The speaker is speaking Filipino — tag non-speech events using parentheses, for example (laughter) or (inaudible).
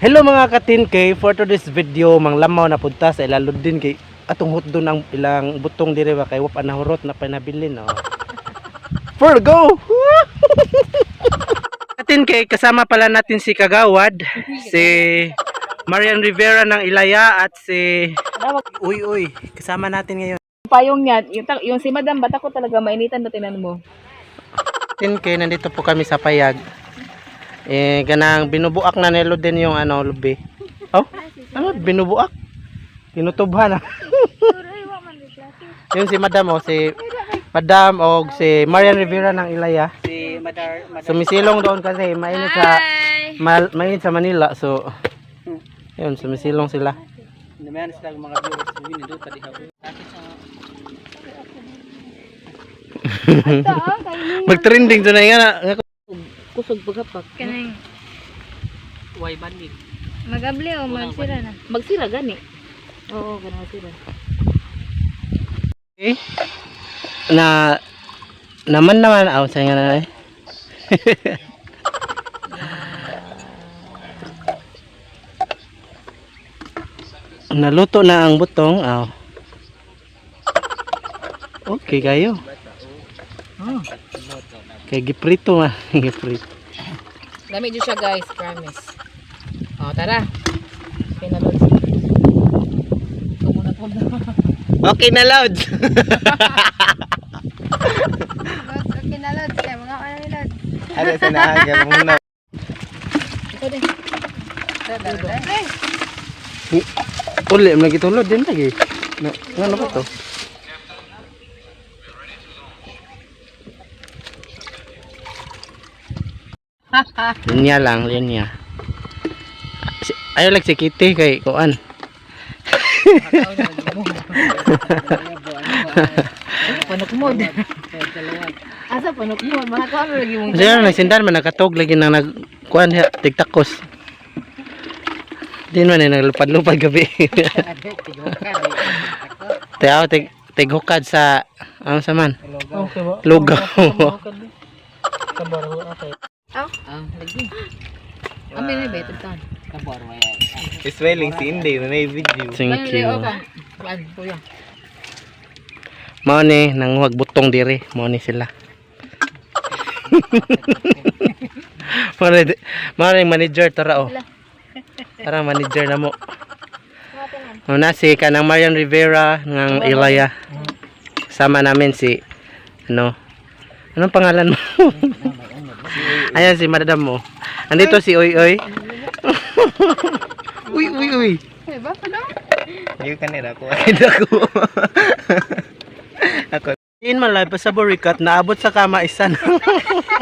Hello mga katin kay for today's video manglamaw na punta sa ilalod din kay atong hutdo ng ilang butong dire ba kay wap anahurot na panabilin no. (laughs) For go. (laughs) katin kay kasama pala natin si Kagawad, si Marian Rivera ng Ilaya at si Uy uy, kasama natin ngayon. payong niya, yung, yung si Madam, bata ko talaga mainitan na tinan mo. Katin kay nandito po kami sa Payag. Eh ganang binubuak na nilo din yung ano lubi. Oh, ano binubuak? Tinutubhan na. (laughs) Yun si Madam o si Madam o si Marian Rivera ng Ilaya. Si Madar, Madar. Sumisilong doon kasi mainit sa mal, mainit sa Manila so yun sumisilong sila. Namayan sila mga viewers. Hindi nito tadi habi. Mag-trending to na nga na. kusog pagkapak? Kanang Way banig. magabli o magsira na. Magsira gani. Oo, ganun magsira. Okay. Na naman naman aw sa nga na eh. Naluto na ang butong. Aw. Okay kayo. Kay giprito man, (laughs) giprito. Dami dyan siya guys, promise. O, tara. Pinalod. Kumuna po na. Okay na. Pinalod, kaya mga kanilad. Ano sa naaga muna. Ito din. Uli, lagi tulod din lagi. Na, ano ba to? Linya lang, linya. Ayaw lang si Kitty kay Kuan. Panukmod. Asa panukmod? Mga kamo lagi mong ano, nagsindan man nakatog lagi nang nag Kuan siya, tigtakos. Din man eh, naglupad-lupad gabi. (laughs) Tayo, tig, tighukad sa, ano sa man? Lugaw. Kabar ho okay. Aw, lagi. Ang binibay, tan. Kabar way. Smiling si Inday na may video. Thank you. Kuan, kuya. Mao ni nanguhag butong diri, mao ni sila. Mao ni mao ni manager tara oh. Tara manager na mo. Mao na si kanang Marian Rivera ng Ilaya. Sama namin si ano Anong pangalan mo? Ayan si madam mo. Andito si (laughs) Uy Uy. uy uy uy. Diba? Ano? Yung kanila ko. ako. (laughs) ako. In man life sa burikat naabot sa kama isa na. (laughs)